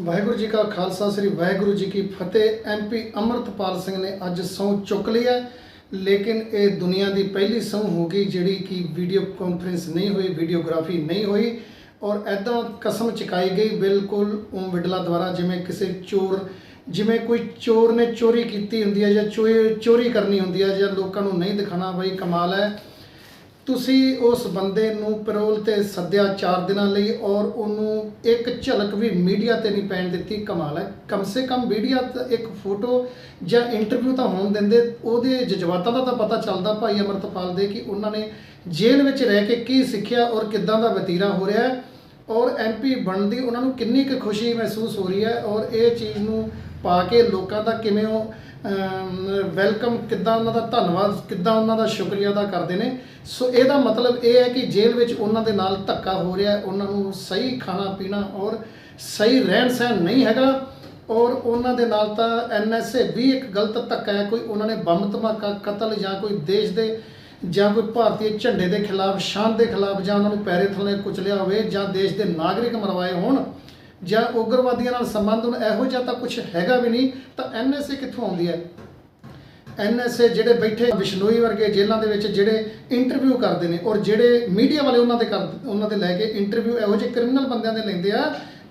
ਵਾਹਿਗੁਰੂ ਜੀ ਕਾ ਖਾਲਸਾ, ਸ੍ਰੀ ਵਾਹਿਗੁਰੂ ਜੀ ਕੀ ਫਤਿਹ। ਐਮਪੀ ਅਮਰਤਪਾਲ ਸਿੰਘ ਨੇ ਅੱਜ ਸਹੁੰ ਚੁੱਕ ਲਈ ਹੈ, ਲੇਕਿਨ ਇਹ ਦੁਨੀਆ ਦੀ ਪਹਿਲੀ ਸਹੁੰ ਹੋ ਗਈ ਜਿਹੜੀ ਕਿ ਵੀਡੀਓ ਕਾਨਫਰੰਸ ਨਹੀਂ ਹੋਈ, ਵੀਡੀਓਗ੍ਰਾਫੀ ਨਹੀਂ ਹੋਈ ਔਰ ਐਦਾਂ ਕਸਮ ਚਕਾਈ ਗਈ ਬਿਲਕੁਲ ਓਮ ਬਿਡਲਾ ਦੁਆਰਾ, ਜਿਵੇਂ ਕਿਸੇ ਚੋਰ, ਜਿਵੇਂ ਕੋਈ ਚੋਰ ਨੇ ਚੋਰੀ ਕੀਤੀ ਹੁੰਦੀ ਹੈ ਜਾਂ ਚੋਰੀ ਚੋਰੀ ਕਰਨੀ ਹੁੰਦੀ ਹੈ ਜਾਂ ਲੋਕਾਂ ਨੂੰ ਨਹੀਂ ਦਿਖਾਣਾ ਬਈ ਕਮਾਲ ਹੈ। ਤੁਸੀਂ ਉਸ ਬੰਦੇ ਨੂੰ ਪੈਰੋਲ ਤੇ ਸੱਦਿਆ 4 ਦਿਨਾਂ ਲਈ ਔਰ ਉਹਨੂੰ ਇੱਕ ਝਲਕ ਵੀ ਮੀਡੀਆ ਤੇ ਨਹੀਂ ਪੈਣ ਦਿੱਤੀ, ਕਮਾਲ ਹੈ। ਕਮ ਸੇ ਕਮ ਮੀਡੀਆ ਤੇ ਇੱਕ ਫੋਟੋ ਜਾਂ ਇੰਟਰਵਿਊ ਤਾਂ ਹੋਣ ਦਿੰਦੇ, ਉਹਦੇ ਜਜ਼ਬਾਤਾਂ ਦਾ ਤਾਂ ਪਤਾ ਚੱਲਦਾ ਭਾਈ ਅਮਰਤਪਾਲ ਦੇ ਕਿ ਉਹਨਾਂ ਨੇ ਜੇਲ੍ਹ ਵਿੱਚ ਰਹਿ ਕੇ ਕੀ ਸਿੱਖਿਆ ਔਰ ਕਿੱਦਾਂ ਦਾ ਵਤੀਰਾ ਹੋ ਰਿਹਾ ਹੈ। ਔਰ ਐਮਪੀ ਬਣਨ ਦੀ ਉਹਨਾਂ ਨੂੰ ਕਿੰਨੀ ਕੁ ਖੁਸ਼ੀ ਮਹਿਸੂਸ ਹੋ ਰਹੀ ਹੈ ਔਰ ਇਹ ਚੀਜ਼ ਨੂੰ ਪਾ ਕੇ ਲੋਕਾਂ ਦਾ ਕਿਵੇਂ ਉਹ ਵੈਲਕਮ ਕਿੱਦਾਂ ਉਹਨਾਂ ਦਾ ਧੰਨਵਾਦ, ਕਿੱਦਾਂ ਉਹਨਾਂ ਦਾ ਸ਼ੁਕਰੀਆ ਅਦਾ ਕਰਦੇ ਨੇ। ਸੋ ਇਹਦਾ ਮਤਲਬ ਇਹ ਹੈ ਕਿ ਜੇਲ੍ਹ ਵਿੱਚ ਉਹਨਾਂ ਦੇ ਨਾਲ ਧੱਕਾ ਹੋ ਰਿਹਾ ਉਹਨਾਂ ਨੂੰ ਸਹੀ ਖਾਣਾ ਪੀਣਾ ਔਰ ਸਹੀ ਰਹਿਣ ਸਹਿਣ ਨਹੀਂ ਹੈਗਾ। ਔਰ ਉਹਨਾਂ ਦੇ ਨਾਲ ਤਾਂ ਐਨਐਸਏ ਵੀ ਇੱਕ ਗਲਤ ਧੱਕਾ ਹੈ, ਕੋਈ ਉਹਨਾਂ ਨੇ ਬੰਬ ਧਮਾਕਾ, ਕਤਲ ਜਾਂ ਕੋਈ ਦੇਸ਼ ਦੇ ਜਾਂ ਕੋਈ ਭਾਰਤੀ ਝੰਡੇ ਦੇ ਖਿਲਾਫ, ਸ਼ਾਨ ਦੇ ਖਿਲਾਫ ਜਾਂ ਉਹਨਾਂ ਨੂੰ ਪੈਰੇ ਥੱਲੇ ਕੁਚਲਿਆ ਹੋਵੇ ਜਾਂ ਦੇਸ਼ ਦੇ ਨਾਗਰਿਕ ਮਰਵਾਏ ਹੋਣ ਜਾਂ ਉਗਰਵਾਦੀਆਂ ਨਾਲ ਸੰਬੰਧ ਹੁਣ, ਇਹੋ ਜਿਹਾ ਤਾਂ ਕੁਝ ਹੈਗਾ ਵੀ ਨਹੀਂ, ਤਾਂ ਐਨਐਸਏ ਕਿੱਥੋਂ ਆਉਂਦੀ ਹੈ? ਐਨਐਸਏ ਜਿਹੜੇ ਬੈਠੇ ਵਿਸ਼ਨੋਈ ਵਰਗੇ ਜੇਲ੍ਹਾਂ ਦੇ ਵਿੱਚ ਜਿਹੜੇ ਇੰਟਰਵਿਊ ਕਰਦੇ ਨੇ ਔਰ ਜਿਹੜੇ ਮੀਡੀਆ ਵਾਲੇ ਉਹਨਾਂ ਦੇ ਕਰ ਉਹਨਾਂ ਦੇ ਲੈ ਕੇ ਇੰਟਰਵਿਊ ਇਹੋ ਜਿਹੇ ਕ੍ਰਿਮੀਨਲ ਬੰਦਿਆਂ ਦੇ ਲੈਂਦੇ ਆ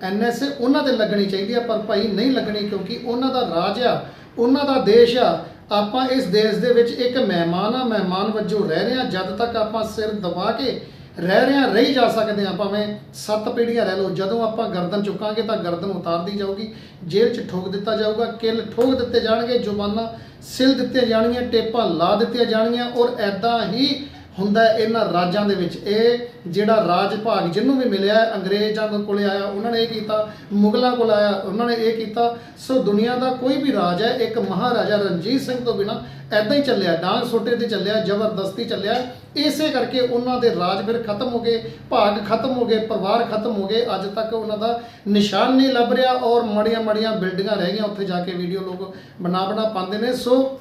ਐਨਐਸਏ ਉਹਨਾਂ ਦੇ ਲੱਗਣੀ ਚਾਹੀਦੀ ਆ, ਪਰ ਭਾਈ ਨਹੀਂ ਲੱਗਣੀ ਕਿਉਂਕਿ ਉਹਨਾਂ ਦਾ ਰਾਜ ਆ, ਉਹਨਾਂ ਦਾ ਦੇਸ਼ ਆ। ਆਪਾਂ ਇਸ ਦੇਸ਼ ਦੇ ਵਿੱਚ ਇੱਕ ਮਹਿਮਾਨ ਆ, ਮਹਿਮਾਨ ਵਜੋਂ ਰਹਿ ਰਹੇ ਆ, ਜਦ ਤੱਕ ਆਪਾਂ ਸਿਰ ਦਬਾ ਕੇ ਰਹਿ ਰਹੇ ਰਹੀ ਜਾ ਸਕਦੇ ਆ ਭਾਵੇਂ ਸੱਤ ਪੀੜ੍ਹੀਆਂ ਰਹਿ ਲਓ। ਜਦੋਂ ਆਪਾਂ ਗਰਦਨ ਚੁੱਕਾਂਗੇ ਤਾਂ ਗਰਦਨ ਉਤਾਰਦੀ ਜਾਊਗੀ, ਜੇਲ੍ਹ 'ਚ ਠੋਕ ਦਿੱਤਾ ਜਾਊਗਾ, ਕਿੱਲ ਠੋਕ ਦਿੱਤੇ ਜਾਣਗੇ, ਜ਼ੁਬਾਨਾਂ ਸਿਲ ਦਿੱਤੀਆਂ ਜਾਣਗੀਆਂ, ਟੇਪਾਂ ਲਾ ਦਿੱਤੀਆਂ ਜਾਣਗੀਆਂ, ਔਰ ਐਦਾਂ ਹੀ ਹੁੰਦਾ ਇਹਨਾਂ ਰਾਜਾਂ ਦੇ ਵਿੱਚ। ਇਹ ਜਿਹੜਾ ਰਾਜ ਭਾਗ ਜਿਹਨੂੰ ਵੀ ਮਿਲਿਆ ਅੰਗਰੇਜ਼ਾਂ ਦੇ ਕੋਲੇ ਆਇਆ, ਉਹਨਾਂ ਨੇ ਇਹ ਕੀਤਾ, ਮੁਗਲਾਂ ਕੋਲ ਆਇਆ, ਉਹਨਾਂ ਨੇ ਇਹ ਕੀਤਾ। ਸੋ ਦੁਨੀਆ ਦਾ ਕੋਈ ਵੀ ਰਾਜ ਹੈ, ਇੱਕ ਮਹਾਰਾਜਾ ਰਣਜੀਤ ਸਿੰਘ ਤੋਂ ਬਿਨਾ ਐਦਾਂ ਹੀ ਚੱਲਿਆ, ਡਾਂਗ ਸੋਟੇ ਤੇ ਚੱਲਿਆ, ਜ਼ਬਰਦਸਤੀ ਚੱਲਿਆ। ਇਸੇ ਕਰਕੇ ਉਹਨਾਂ ਦੇ ਰਾਜ ਫਿਰ ਖਤਮ ਹੋ ਗਏ, ਭਾਗ ਖਤਮ ਹੋ ਗਏ, ਪਰਿਵਾਰ ਖਤਮ ਹੋ ਗਏ। ਅੱਜ ਤੱਕ ਉਹਨਾਂ ਦਾ ਨਿਸ਼ਾਨ ਨਹੀਂ ਲੱਭ ਰਿਹਾ ਔਰ ਮੜੀਆਂ ਮੜੀਆਂ ਬਿਲਡਿੰਗਾਂ ਰਹਿ ਗਈਆਂ ਉੱਥੇ ਜਾ ਕੇ ਵੀਡੀਓ ਲੋਕ ਬਣਾ ਬਣਾ ਪਾਉਂਦੇ ਨੇ। ਸੋ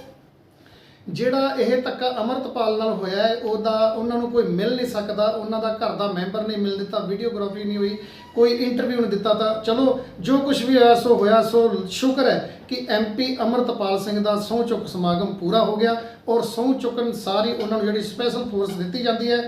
ਜਿਹੜਾ ਇਹ ਧੱਕਾ ਅਮਰਤਪਾਲ ਨਾਲ ਹੋਇਆ ਹੈ, ਉਹਦਾ ਉਹਨਾਂ ਨੂੰ ਕੋਈ ਮਿਲ ਨਹੀਂ ਸਕਦਾ, ਉਹਨਾਂ ਦਾ ਘਰ ਦਾ ਮੈਂਬਰ ਨਹੀਂ ਮਿਲ ਦਿੱਤਾ, ਵੀਡੀਓਗ੍ਰਾਫੀ ਨਹੀਂ ਹੋਈ। ਕੋਈ ਇੰਟਰਵਿਊ ਨਹੀਂ ਦਿੱਤਾ ਤਾਂ ਚਲੋ, ਜੋ ਕੁਝ ਵੀ ਹੋਇਆ, ਸੋ ਹੋਇਆ, ਸੋ ਸ਼ੁਕਰ ਹੈ ਕਿ ਐਮਪੀ ਅਮਰਤਪਾਲ ਸਿੰਘ ਦਾ ਸਹੁੰ ਚੁੱਕ ਸਮਾਗਮ ਪੂਰਾ ਹੋ ਗਿਆ ਔਰ ਸਹੁੰ ਚੁੱਕਣ ਸਾਰੀ ਉਹਨਾਂ ਨੂੰ ਜਿਹੜੀ ਸਪੈਸ਼ਲ ਫੋਰਸ ਦਿੱਤੀ ਜਾਂਦੀ ਹੈ,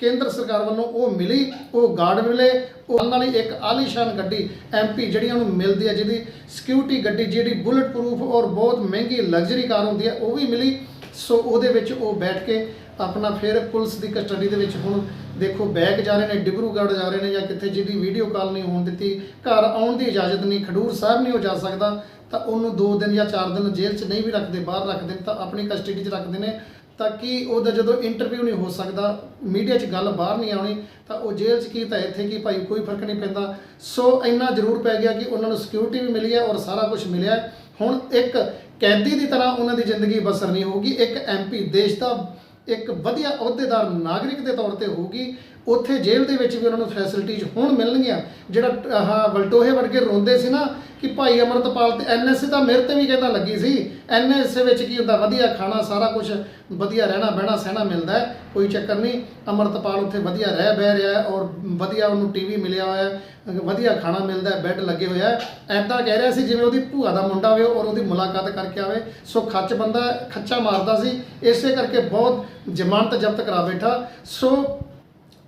ਕੇਂਦਰ ਸਰਕਾਰ ਵੱਲੋਂ ਉਹ ਮਿਲੀ, ਉਹ ਗਾਰਡ ਮਿਲੇ ਉਹਨਾਂ ਲਈ ਇੱਕ ਆਲੀਸ਼ਾਨ ਗੱਡੀ ਐਮਪੀ ਜਿਹੜੀ ਉਹਨੂੰ ਮਿਲਦੀ ਹੈ ਜਿਹਦੀ ਸਿਕਿਉਰਿਟੀ ਗੱਡੀ ਜਿਹੜੀ ਬੁਲਟ ਪ੍ਰੂਫ ਔਰ ਬਹੁਤ ਮਹਿੰਗੀ ਲਗਜ਼ਰੀ ਕਾਰ ਹੁੰਦੀ ਹੈ, ਉਹ ਵੀ ਮਿਲੀ। ਸੋ ਉਹਦੇ ਵਿੱਚ ਉਹ ਬੈਠ ਕੇ ਆਪਣਾ ਫਿਰ ਪੁਲਿਸ ਦੀ ਕਸਟਡੀ ਦੇ ਵਿੱਚ ਹੁਣ ਦੇਖੋ ਬੈਗ ਜਾ ਰਹੇ ਨੇ, ਡਿਬਰੂਗੜ੍ਹ ਜਾ ਰਹੇ ਨੇ ਜਾਂ ਕਿੱਥੇ ਜਿਹਦੀ ਵੀਡੀਓ ਕਾਲ ਨਹੀਂ ਹੋਣ ਦਿੱਤੀ, ਘਰ ਆਉਣ ਦੀ ਇਜਾਜ਼ਤ ਨਹੀਂ, ਖਡੂਰ ਸਾਹਿਬ ਨਹੀਂ ਉਹ ਜਾ ਸਕਦਾ, ਤਾਂ ਉਹਨੂੰ 2 ਦਿਨ ਜਾਂ 4 ਦਿਨ ਜੇਲ੍ਹ 'ਚ ਨਹੀਂ ਵੀ ਰੱਖਦੇ, ਬਾਹਰ ਰੱਖਦੇ ਤਾਂ ਆਪਣੀ ਕਸਟਡੀ 'ਚ ਰੱਖਦੇ ਨੇ, ਤਾਂ ਕਿ ਉਹਦਾ ਜਦੋਂ ਇੰਟਰਵਿਊ ਨਹੀਂ ਹੋ ਸਕਦਾ ਮੀਡੀਆ 'ਚ ਗੱਲ ਬਾਹਰ ਨਹੀਂ ਆਉਣੀ, ਤਾਂ ਉਹ ਜੇਲ੍ਹ 'ਚ ਕੀ, ਤਾਂ ਇੱਥੇ ਕੀ ਭਾਈ, ਕੋਈ ਫ਼ਰਕ ਨਹੀਂ ਪੈਂਦਾ। ਸੋ ਇੰਨਾ ਜ਼ਰੂਰ ਪੈ ਗਿਆ ਕਿ ਉਹਨਾਂ ਨੂੰ ਸਿਕਿਉਰਿਟੀ ਵੀ ਮਿਲੀ ਹੈ ਔਰ ਸਾਰਾ ਕੁਝ ਮਿਲਿਆ ਹੁਣ ਇੱਕ ਕੈਦੀ ਦੀ ਤਰ੍ਹਾਂ ਉਹਨਾਂ ਦੀ ਜ਼ਿੰਦਗੀ ਬਸਰ ਨਹੀਂ ਹੋਊਗੀ, ਇੱਕ ਐਮਪੀ ਦੇਸ਼ ਦਾ ਇੱਕ ਵਧੀਆ ਅਹੁਦੇਦਾਰ ਨਾਗਰਿਕ ਦੇ ਤੌਰ ਤੇ ਹੋਊਗੀ ਉੱਥੇ ਜੇਲ੍ਹ ਦੇ ਵਿੱਚ ਵੀ ਉਹਨਾਂ ਨੂੰ ਫੈਸਿਲਿਟੀਜ਼ ਹੁਣ ਮਿਲਣਗੀਆਂ। ਜਿਹੜਾ ਆਹ ਵਲਟੋਹੇ ਵਰਗੇ ਰੋਂਦੇ ਸੀ ਨਾ ਕਿ ਭਾਈ ਅਮਰਤਪਾਲ ਤੇ ਐਨਐਸਏ ਤਾਂ ਮੇਰੇ ਤੇ ਵੀ ਕਹਿੰਦਾ ਲੱਗੀ ਸੀ। ਐਨਐਸਏ ਵਿੱਚ ਕੀ ਹੁੰਦਾ, ਵਧੀਆ ਖਾਣਾ, ਸਾਰਾ ਕੁਝ ਵਧੀਆ ਰਹਿਣਾ, ਬਹਿਣਾ, ਸਹਿਣਾ ਮਿਲਦਾ ਹੈ, ਕੋਈ ਚੱਕਰ ਨਹੀਂ। ਅਮਰਤਪਾਲ ਉੱਥੇ ਵਧੀਆ ਰਹਿ ਬਹਿ ਰਿਹਾ ਔਰ ਵਧੀਆ ਉਹਨੂੰ ਟੀਵੀ ਮਿਲਿਆ ਹੋਇਆ ਹੈ, ਵਧੀਆ ਖਾਣਾ ਮਿਲਦਾ ਹੈ ਬੈੱਡ ਲੱਗੇ ਹੋਇਆ ਹੈ। ਐਦਾਂ ਕਹਿ ਰਿਹਾ ਸੀ ਜਿਵੇਂ ਉਹਦੀ ਭੂਆ ਦਾ ਮੁੰਡਾ ਹੋਵੇ ਔਰ ਉਹਦੀ ਮੁਲਾਕਾਤ ਕਰਕੇ ਆਵੇ। ਸੋ ਖੱਚ ਬੰਦਾ ਖੱਚਾ ਮਾਰਦਾ ਸੀ, ਇਸੇ ਕਰਕੇ ਬਹੁਤ ਜ਼ਮਾਨਤ ਜ਼ਬਤ ਕਰਾ ਬੈਠਾ। ਸੋ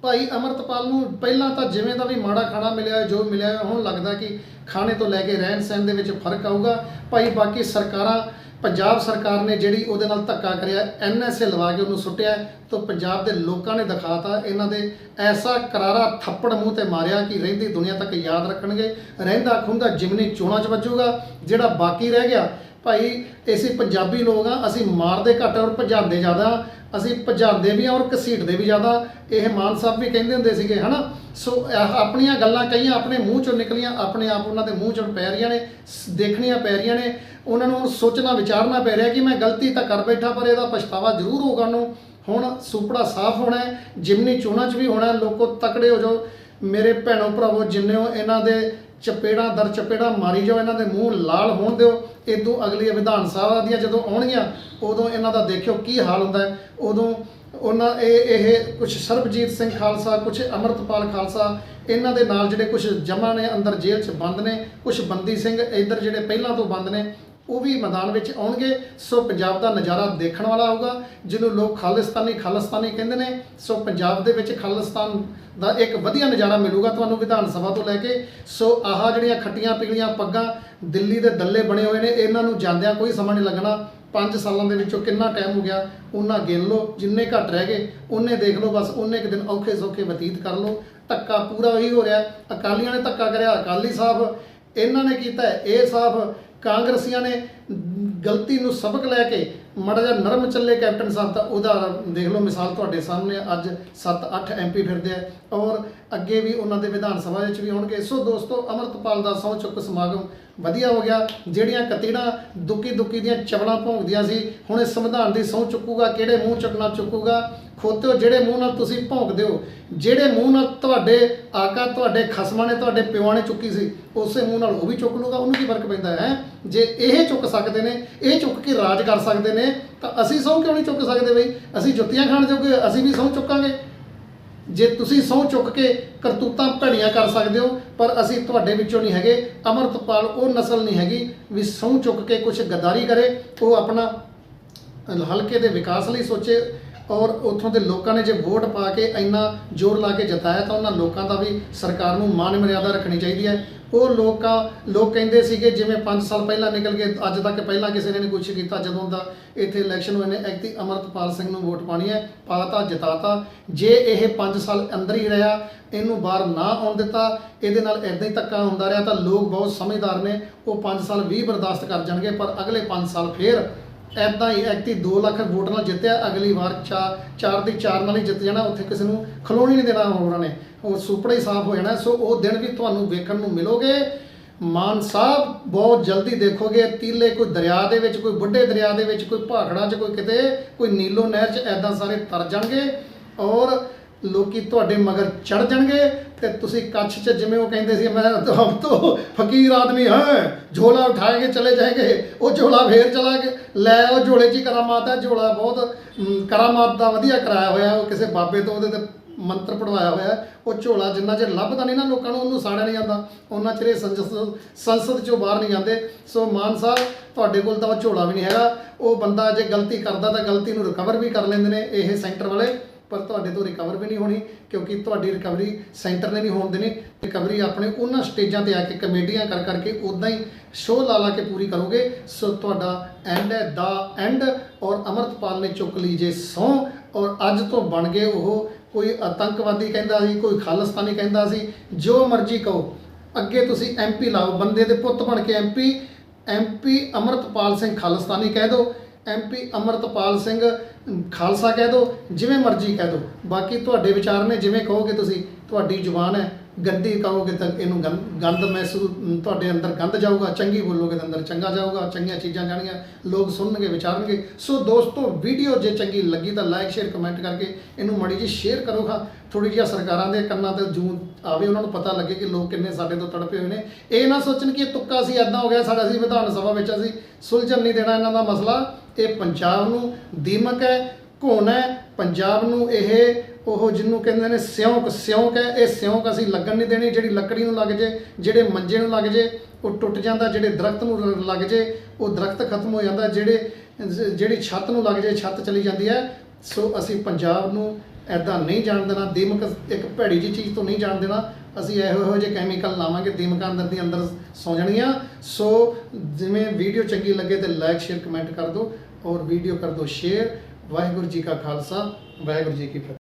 ਭਾਈ ਅਮਰਤਪਾਲ ਨੂੰ ਪਹਿਲਾਂ ਤਾਂ ਜਿਵੇਂ ਦਾ ਵੀ ਮਾੜਾ ਖਾਣਾ ਮਿਲਿਆ, ਜੋ ਮਿਲਿਆ, ਹੁਣ ਲੱਗਦਾ ਕਿ ਖਾਣੇ ਤੋਂ ਲੈ ਕੇ ਰਹਿਣ ਸਹਿਣ ਦੇ ਵਿੱਚ ਫ਼ਰਕ ਆਊਗਾ। ਭਾਈ ਬਾਕੀ ਸਰਕਾਰਾਂ, ਪੰਜਾਬ ਸਰਕਾਰ ਨੇ ਜਿਹੜੀ ਉਹਦੇ ਨਾਲ ਧੱਕਾ ਕਰਿਆ ਐਨਐਸਏ ਲਵਾ ਕੇ ਉਹਨੂੰ ਸੁੱਟਿਆ, ਤਾਂ ਪੰਜਾਬ ਦੇ ਲੋਕਾਂ ਨੇ ਦਿਖਾਤਾ, ਇਹਨਾਂ ਦੇ ਐਸਾ ਕਰਾਰਾ ਥੱਪੜ ਮੂੰਹ ਤੇ ਮਾਰਿਆ ਕਿ ਰਹਿੰਦੀ ਦੁਨੀਆ ਤੱਕ ਯਾਦ ਰੱਖਣਗੇ। ਰਹਿੰਦਾ ਖੁੰਦਾ ਜਿਮਨੀ ਚੋਣਾਂ 'ਚ ਵੱਜੂਗਾ, ਜਿਹੜਾ ਬਾਕੀ ਰਹਿ ਗਿਆ ਭਾਈ, ਅਸੀਂ ਪੰਜਾਬੀ ਲੋਕ ਆ, ਅਸੀਂ ਮਾਰਦੇ ਘੱਟ ਔਰ ਭਜਾਉਂਦੇ ਜ਼ਿਆਦਾ। ਅਸੀਂ ਭਜਾਉਂਦੇ ਵੀ ਆ ਔਰ ਘਸੀਟਦੇ ਵੀ ਜ਼ਿਆਦਾ। ਇਹ ਮਾਨ ਸਾਹਿਬ ਵੀ ਕਹਿੰਦੇ ਹੁੰਦੇ ਸੀਗੇ, ਹਨਾ? ਸੋ, ਇਹ ਆਪਣੀਆਂ ਗੱਲਾਂ ਕਈਆਂ ਆਪਣੇ ਮੂੰਹ ਚੋਂ ਨਿਕਲੀਆਂ, ਆਪਣੇ ਆਪ ਉਹਨਾਂ ਦੇ ਮੂੰਹ ਚੋਂ ਪੈ ਰਹੀਆਂ ਨੇ, ਸ- ਦੇਖਣੀਆਂ ਪੈ ਰਹੀਆਂ ਨੇ। ਉਹਨਾਂ ਨੂੰ ਸੋਚਣਾ, ਵਿਚਾਰਨਾ ਪੈ ਰਿਹਾ ਕਿ ਮੈਂ ਗਲਤੀ ਤਾਂ ਕਰ ਬੈਠਾ, ਪਰ ਇਹਦਾ ਪਛਤਾਵਾ ਜ਼ਰੂਰ ਹੋਗਾ ਨੂੰ ਹੁਣ ਸੁਪੜਾ ਸਾਫ਼ ਹੋਣਾ ਜਿਮਨੀ ਚੋਣਾਂ 'ਚ ਵੀ ਹੋਣਾ ਹੈ, ਲੋਕੋ ਤਕੜੇ ਹੋ ਜਾਓ। ਮੇਰੇ ਭੈਣੋ ਭਰਾਵੋ, ਜਿੰਨੇ ਹੋ, ਇਹਨਾਂ ਦੇ ਚਪੇੜਾਂ ਦਰ ਚਪੇੜਾਂ ਮਾਰੀ ਜਾਓ, ਇਹਨਾਂ ਦੇ ਮੂੰਹ ਲਾਲ ਹੋਣ ਦਿਓ। ਇਦੋਂ ਅਗਲੀ ਵਿਧਾਨ ਸਭਾ ਦੀਆਂ ਜਦੋਂ ਆਉਣਗੀਆਂ, ਉਦੋਂ ਇਹਨਾਂ ਦਾ ਦੇਖਿਓ ਕੀ ਹਾਲ ਹੁੰਦਾ ਹੈ। ਉਦੋਂ ਉਹਨਾਂ ਇਹ ਇਹ ਕੁਝ ਸਰਬਜੀਤ ਸਿੰਘ ਖਾਲਸਾ ਕੁਝ ਅਮਰਤਪਾਲ ਖਾਲਸਾ, ਇਹਨਾਂ ਦੇ ਨਾਲ ਜਿਹੜੇ ਕੁਝ ਜਮਾ ਨੇ ਅੰਦਰ ਜੇਲ੍ਹ 'ਚ ਬੰਦ ਨੇ ਕੁਝ ਬੰਦੀ ਸਿੰਘ ਇੱਧਰ ਜਿਹੜੇ ਪਹਿਲਾਂ ਤੋਂ ਬੰਦ ਨੇ ਉਹ ਵੀ ਮੈਦਾਨ ਵਿੱਚ ਆਉਣਗੇ। ਸੋ ਪੰਜਾਬ ਦਾ ਨਜ਼ਾਰਾ ਦੇਖਣ ਵਾਲਾ ਹੋਊਗਾ, ਜਿਹਨੂੰ ਲੋਕ ਖਾਲਿਸਤਾਨੀ ਖਾਲਿਸਤਾਨੀ ਕਹਿੰਦੇ ਨੇ। ਸੋ ਪੰਜਾਬ ਦੇ ਵਿੱਚ ਖਾਲਿਸਤਾਨ ਦਾ ਇੱਕ ਵਧੀਆ ਨਜ਼ਾਰਾ ਮਿਲੂਗਾ ਤੁਹਾਨੂੰ ਵਿਧਾਨ ਸਭਾ ਤੋਂ ਲੈ ਕੇ। ਸੋ ਆਹ ਜਿਹੜੀਆਂ ਖੱਟੀਆਂ ਪੀਲੀਆਂ ਪੱਗਾਂ ਦਿੱਲੀ ਦੇ ਦੱਲੇ ਬਣੇ ਹੋਏ ਨੇ, ਇਹਨਾਂ ਨੂੰ ਜਾਂਦਿਆਂ ਕੋਈ ਸਮਾਂ ਨਹੀਂ ਲੱਗਣਾ। 5 ਸਾਲਾਂ ਦੇ ਵਿੱਚੋਂ ਕਿੰਨਾ ਟਾਈਮ ਹੋ ਗਿਆ, ਉਹਨਾਂ ਗਿਣ ਲਓ, ਜਿੰਨੇ ਘੱਟ ਰਹਿ ਗਏ, ਉਹਨੇ ਦੇਖ ਲਓ, ਬਸ ਉਹਨੇ ਇੱਕ ਦਿਨ ਔਖੇ ਸੌਖੇ ਬਤੀਤ ਕਰ ਲਓ। ਧੱਕਾ ਪੂਰਾ ਉਹੀ ਹੋ ਰਿਹਾ। ਅਕਾਲੀਆਂ ਨੇ ਧੱਕਾ ਕਰਿਆ, ਅਕਾਲੀ ਸਾਹਿਬ, ਇਹਨਾਂ ਨੇ ਕੀਤਾ, ਇਹ ਸਾਹਿਬ ਕਾਂਗਰਸੀਆਂ ਨੇ ਗਲਤੀ ਨੂੰ ਸਬਕ ਲੈ ਕੇ ਮਾੜਾ ਜਿਹਾ ਨਰਮ ਚੱਲੇ ਕੈਪਟਨ ਸਾਹਿਬ ਤਾਂ ਉਹਦਾ ਦੇਖ ਲਓ ਮਿਸਾਲ ਤੁਹਾਡੇ ਸਾਹਮਣੇ ਅੱਜ 7-8 ਐਮਪੀ ਫਿਰਦੇ ਆ ਔਰ ਅੱਗੇ ਵੀ ਉਹਨਾਂ ਦੇ ਵਿਧਾਨ ਸਭਾ ਵਿੱਚ ਵੀ ਆਉਣਗੇ। ਸੋ ਦੋਸਤੋ, ਅਮਰਤਪਾਲ ਦਾ ਸਹੁੰ ਚੁੱਕ ਸਮਾਗਮ ਵਧੀਆ ਹੋ ਗਿਆ। ਜਿਹੜੀਆਂ ਕਤੀੜਾਂ ਦੁੱਕੀ ਦੁੱਕੀ ਦੀਆਂ ਚਵਲਾਂ ਭੌਂਕਦੀਆਂ ਸੀ, ਹੁਣ ਇਹ ਸੰਵਿਧਾਨ ਦੀ ਸਹੁੰ ਚੁੱਕੂਗਾ, ਕਿਹੜੇ ਮੂੰਹ ਚੁੱਕਣਾ ਚੁੱਕੂਗਾ? ਖੋਤਿਓ, ਜਿਹੜੇ ਮੂੰਹ ਨਾਲ ਤੁਸੀਂ ਭੌਂਕਦੇ ਹੋ, ਜਿਹੜੇ ਮੂੰਹ ਨਾਲ ਤੁਹਾਡੇ ਆਕਾ, ਤੁਹਾਡੇ ਖਸਮਾਂ ਨੇ, ਤੁਹਾਡੇ ਪਿਓਾਂ ਨੇ ਚੁੱਕੀ ਸੀ, ਉਸੇ ਮੂੰਹ ਨਾਲ ਉਹ ਵੀ ਚੁੱਕ ਲੂਗਾ। ਉਹਨੂੰ ਕੀ ਫ਼ਰਕ ਪੈਂਦਾ ਹੈ? ਜੇ ਇਹ ਚੁੱਕ ਸਕਦੇ ਨੇ, ਇਹ ਚੁੱਕ ਕੇ ਰਾਜ ਕਰ ਸਕਦੇ ਨੇ, ਤਾਂ ਅਸੀਂ ਸਹੁੰ ਕਿਉਂ ਨਹੀਂ ਚੁੱਕ ਸਕਦੇ ਬਈ? ਅਸੀਂ ਜੁੱਤੀਆਂ ਖਾਣ ਜੋਗੇ, ਅਸੀਂ ਵੀ ਸਹੁੰ ਚੁੱਕਾਂਗੇ। ਜੇ ਤੁਸੀਂ ਸਹੁੰ ਚੁੱਕ ਕੇ ਕਰਤੂਤਾਂ ਭੜੀਆਂ ਕਰ ਸਕਦੇ ਹੋ, ਪਰ ਅਸੀਂ ਤੁਹਾਡੇ ਵਿੱਚੋਂ ਨਹੀਂ ਹੈਗੇ, ਅਮਰਤਪਾਲ ਉਹ ਨਸਲ ਨਹੀਂ ਹੈਗੀ ਵੀ ਸਹੁੰ ਚੁੱਕ ਕੇ ਕੁਝ ਗੱਦਾਰੀ ਕਰੇ, ਉਹ ਆਪਣਾ ਹਲਕੇ ਦੇ ਵਿਕਾਸ ਲਈ ਸੋਚੇ ਔਰ ਉੱਥੋਂ ਦੇ ਲੋਕਾਂ ਨੇ ਜੇ ਵੋਟ ਪਾ ਕੇ ਇੰਨਾ ਜ਼ੋਰ ਲਾ ਕੇ ਜਿਤਾਇਆ ਤਾਂ ਉਹਨਾਂ ਲੋਕਾਂ ਦਾ ਵੀ ਸਰਕਾਰ ਨੂੰ ਮਾਨ ਮਰਿਆਦਾ ਰੱਖਣੀ ਚਾਹੀਦੀ ਹੈ। ਉਹ ਲੋਕਾਂ ਲੋਕ ਕਹਿੰਦੇ ਸੀਗੇ ਜਿਵੇਂ 5 ਸਾਲ ਪਹਿਲਾਂ ਨਿਕਲ ਗਏ, ਅੱਜ ਤੱਕ ਪਹਿਲਾਂ ਕਿਸੇ ਨੇ ਨਹੀਂ ਕੁਛ ਕੀਤਾ, ਜਦੋਂ ਦਾ ਇੱਥੇ ਇਲੈਕਸ਼ਨ ਹੋਏ ਨੇ ਐਕਤੀ ਅਮਰਤਪਾਲ ਸਿੰਘ ਨੂੰ ਵੋਟ ਪਾਣੀ ਹੈ, ਪਾਤਾ, ਜਿਤਾਤਾ। ਜੇ ਇਹ 5 ਸਾਲ ਅੰਦਰ ਹੀ ਰਿਹਾ, ਇਹਨੂੰ ਬਾਹਰ ਨਾ ਆਉਣ ਦਿੱਤਾ, ਇਹਦੇ ਨਾਲ ਇਦਾਂ ਹੀ ਧੱਕਾ ਹੁੰਦਾ ਰਿਹਾ, ਤਾਂ ਲੋਕ ਬਹੁਤ ਸਮਝਦਾਰ ਨੇ, ਉਹ 5 ਸਾਲ ਵੀ ਬਰਦਾਸ਼ਤ ਕਰ ਜਾਣਗੇ, ਪਰ ਅਗਲੇ 5 ਸਾਲ ਫੇਰ ਐਦਾਂ ਹੀ ਐਕਤੀ 2 ਲੱਖ ਵੋਟ ਨਾਲ ਜਿੱਤਿਆ, ਅਗਲੀ ਵਾਰ 4 ਚਾਰ ਦੀ 4 ਨਾਲ ਹੀ ਜਿੱਤ ਜਾਣਾ, ਉੱਥੇ ਕਿਸੇ ਨੂੰ ਖਲੋਣੀ ਨਹੀਂ ਦੇਣਾ ਉਹਨਾਂ ਨੇ। ਉਹ ਸੁਪੜਾ ਹੀ ਸਾਫ਼ ਹੋ ਜਾਣਾ, ਸੋ ਉਹ ਦਿਨ ਵੀ ਤੁਹਾਨੂੰ ਵੇਖਣ ਨੂੰ ਮਿਲੋਗੇ। ਮਾਨ ਸਾਹਿਬ, ਬਹੁਤ ਜਲਦੀ ਦੇਖੋਗੇ, ਤੀਲੇ ਕੋਈ ਦਰਿਆ ਦੇ ਵਿੱਚ, ਕੋਈ ਵੱਡੇ ਦਰਿਆ ਦੇ ਵਿੱਚ, ਕੋਈ ਭਾਖੜਾ 'ਚ, ਕੋਈ ਕਿਤੇ, ਕੋਈ ਨੀਲੋ ਨਹਿਰ 'ਚ ਐਦਾਂ ਸਾਰੇ ਤਰ ਜਾਣਗੇ। ਔਰ ਲੋਕੀ ਤੁਹਾਡੇ ਮਗਰ ਚੜ ਜਾਣਗੇ ਤੇ ਤੁਸੀਂ ਕੱਛ 'ਚ ਜਿਵੇਂ ਉਹ ਕਹਿੰਦੇ ਸੀ, ਮੈਂ ਹਮ ਤੋਂ ਫਕੀਰ ਆਦਮੀ ਹਾਂ, ਝੋਲਾ ਉਠਾ ਕੇ ਚਲੇ ਜਾਏਗੇ, ਉਹ ਝੋਲਾ ਫੇਰ ਚਲਾ ਕੇ ਲੈ ਉਹ ਝੋਲੇ 'ਚ ਹੀ ਕਰਾਮਾਤ ਹੈ, ਝੋਲਾ ਬਹੁਤ ਕਰਾਮਾਤ ਦਾ ਵਧੀਆ ਕਰਾਇਆ ਹੋਇਆ ਉਹ ਕਿਸੇ ਬਾਬੇ ਤੋਂ ਉਹਦੇ ਤੇ ਮੰਤਰ ਪੜਵਾਇਆ ਹੋਇਆ ਉਹ ਝੋਲਾ ਜਿੰਨਾ ਚਿਰ ਲੱਭਦਾ ਨਹੀਂ ਨਾ, ਲੋਕਾਂ ਨੂੰ ਉਹਨੂੰ ਸਾੜਿਆ ਨਹੀਂ ਜਾਂਦਾ, ਉਹਨਾਂ ਚਿਰ ਸੰਸਦ ਸੰਸਦ ਚੋਂ ਬਾਹਰ ਨਹੀਂ ਜਾਂਦੇ ਸੋ ਮਾਨ ਸਾਹਿਬ, ਤੁਹਾਡੇ ਕੋਲ ਤਾਂ ਉਹ ਝੋਲਾ ਵੀ ਨਹੀਂ ਹੈਗਾ। ਉਹ ਬੰਦਾ ਜੇ ਗਲਤੀ ਕਰਦਾ ਤਾਂ ਗਲਤੀ ਨੂੰ ਰਿਕਵਰ ਵੀ ਕਰ ਲੈਂਦੇ ਨੇ, ਇਹ ਸੈਂਟਰ ਵਾਲੇ। ਪਰ ਤੁਹਾਡੇ ਤੋਂ ਰਿਕਵਰ ਵੀ ਨਹੀਂ ਹੋਣੀ, ਕਿਉਂਕਿ ਤੁਹਾਡੀ ਰਿਕਵਰੀ ਸੈਂਟਰ ਨੇ ਨਹੀਂ ਹੋਣ ਦੇਣੀ। ਰਿਕਵਰੀ ਆਪਣੇ ਉਹਨਾਂ ਸਟੇਜਾਂ ਤੇ ਆ ਕੇ ਕਮੇਡੀਆਂ ਕਰ ਕਰਕੇ ਉਦਾਂ ਹੀ ਸ਼ੋਅ ਲਾ ਲਾ ਕੇ ਪੂਰੀ ਕਰੋਗੇ। ਸੋ ਤੁਹਾਡਾ ਐਂਡ ਹੈ ਦਾ ਐਂਡ ਔਰ ਅਮਰਤਪਾਲ ਨੇ ਚੁੱਕ ਲਈ ਜੇ ਸਹੁੰ ਔਰ ਅੱਜ ਤੋਂ ਬਣ ਗਏ ਉਹ ਕੋਈ ਆਤੰਕਵਾਦੀ ਕਹਿੰਦਾ ਸੀ, ਕੋਈ ਖਾਲਿਸਤਾਨੀ ਕਹਿੰਦਾ ਸੀ, ਜੋ ਮਰਜ਼ੀ ਕਹੋ। ਅੱਗੇ ਤੁਸੀਂ ਐਮਪੀ ਲਾਓ, ਬੰਦੇ ਦੇ ਪੁੱਤ ਬਣ ਕੇ ਐਮਪੀ ਐਮਪੀ ਅਮਰਤਪਾਲ ਸਿੰਘ ਖਾਲਿਸਤਾਨੀ ਕਹਿ ਦਿਓ। ਐਮਪੀ ਅਮਰਤਪਾਲ ਸਿੰਘ ਖਾਲਸਾ ਕਹਿ ਦਿਓ ਜਿਵੇਂ ਮਰਜ਼ੀ ਕਹਿ ਦਿਓ ਬਾਕੀ ਤੁਹਾਡੇ ਵਿਚਾਰ ਨੇ, ਜਿਵੇਂ ਕਹੋਗੇ ਤੁਸੀਂ, ਤੁਹਾਡੀ ਜ਼ੁਬਾਨ ਹੈ, ਗੰਦੀ ਕਹੋਗੇ ਤਾਂ ਇਹਨੂੰ ਗੰਦ- ਗੰਦ ਮਹਿਸੂਸ ਤੁਹਾਡੇ ਅੰਦਰ ਗੰਦ ਜਾਊਗਾ, ਚੰਗੀ ਬੋਲੋਗੇ ਤਾਂ ਅੰਦਰ ਚੰਗਾ ਜਾਊਗਾ, ਚੰਗੀਆਂ ਚੀਜ਼ਾਂ ਜਾਣਗੀਆਂ ਲੋਕ ਸੁਣਨਗੇ, ਵਿਚਾਰਨਗੇ। ਸੋ ਦੋਸਤੋ, ਵੀਡੀਓ ਜੇ ਚੰਗੀ ਲੱਗੀ ਤਾਂ ਲਾਈਕ, ਸ਼ੇਅਰ, ਕਮੈਂਟ ਕਰਕੇ ਇਹਨੂੰ ਮਾੜੀ ਜੀ ਸ਼ੇਅਰ ਕਰੋ ਹਾਂ। ਥੋੜੀ ਜਿਹੀ ਸਰਕਾਰਾਂ ਦੇ ਕੰਨਾਂ ਤੇ ਜੂੰ ਆਵੇ, ਉਹਨਾਂ ਨੂੰ ਪਤਾ ਲੱਗੇ ਕਿ ਲੋਕ ਕਿੰਨੇ ਸਾਡੇ ਤੋਂ ਤੜਪੇ ਹੋਏ ਨੇ। ਇਹ ਨਾ ਸੋਚਣ ਕਿ ਇਹ ਤੁੱਕਾ ਸੀ ਐਦਾਂ ਹੋ ਗਿਆ, ਸਾਡਾ ਸੀ, ਵਿਧਾਨ ਸਭਾ ਵਿੱਚ ਅਸੀਂ ਸੁਲਝਣ ਨਹੀਂ ਦੇਣਾ ਇਹਨਾਂ ਦਾ ਮਸਲਾ। ਇਹ ਪੰਜਾਬ ਨੂੰ ਦੀਮਕ ਹੈ, ਘੋਣ ਹੈ, ਪੰਜਾਬ ਨੂੰ ਇਹ ਉਹ ਜਿਹਨੂੰ ਕਹਿੰਦੇ ਨੇ ਸਿਉਂਕ ਸਿਉਂਕ ਹੈ, ਇਹ ਸਿਉਂਕ ਅਸੀਂ ਲੱਗਣ ਨਹੀਂ ਦੇਣੀ, ਜਿਹੜੀ ਲੱਕੜੀ ਨੂੰ ਲੱਗ ਜੇ, ਜਿਹੜੇ ਮੰਜੇ ਨੂੰ ਲੱਗ ਜੇ, ਉਹ ਟੁੱਟ ਜਾਂਦਾ, ਜਿਹੜੇ ਦਰਖਤ ਨੂੰ ਲ- ਲੱਗ ਜੇ, ਉਹ ਦਰਖਤ ਖਤਮ ਹੋ ਜਾਂਦਾ, ਜਿਹੜੇ ਜਿਹੜੀ ਛੱਤ ਨੂੰ ਲੱਗ ਜੇ, ਛੱਤ ਚਲੀ ਜਾਂਦੀ ਹੈ, ਸੋ ਅਸੀਂ ਪੰਜਾਬ ਨੂੰ ਐਦਾਂ ਨਹੀਂ ਜਾਣ ਦੇਣਾ, ਦੀਮਕ ਇੱਕ ਭੈੜੀ ਜੀ ਚੀਜ਼ ਤੋਂ ਨਹੀਂ ਜਾਣ ਦੇਣਾ ਅਸੀਂ ਇਹੋ ਇਹੋ ਜਿਹੇ ਕੈਮੀਕਲ ਲਾਵਾਂਗੇ, ਦੀਮਕਾਂ ਅੰਦਰ ਦੀ ਅੰਦਰ ਸੌ ਜਾਣੀਆਂ ਸੋ ਜਿਵੇਂ ਵੀਡੀਓ ਚੰਗੀ ਲੱਗੇ ਤੇ ਲਾਈਕ ਸ਼ੇਅਰ ਕਮੈਂਟ ਕਰ ਦਿਓ ਔਰ ਵੀਡੀਓ ਕਰ ਦਿਓ ਸ਼ੇਅਰ ਵਾਹਿਗੁਰੂ ਜੀ ਕਾ ਖਾਲਸਾ, ਵਾਹਿਗੁਰੂ ਜੀ ਕੀ ਫਤਿਹ।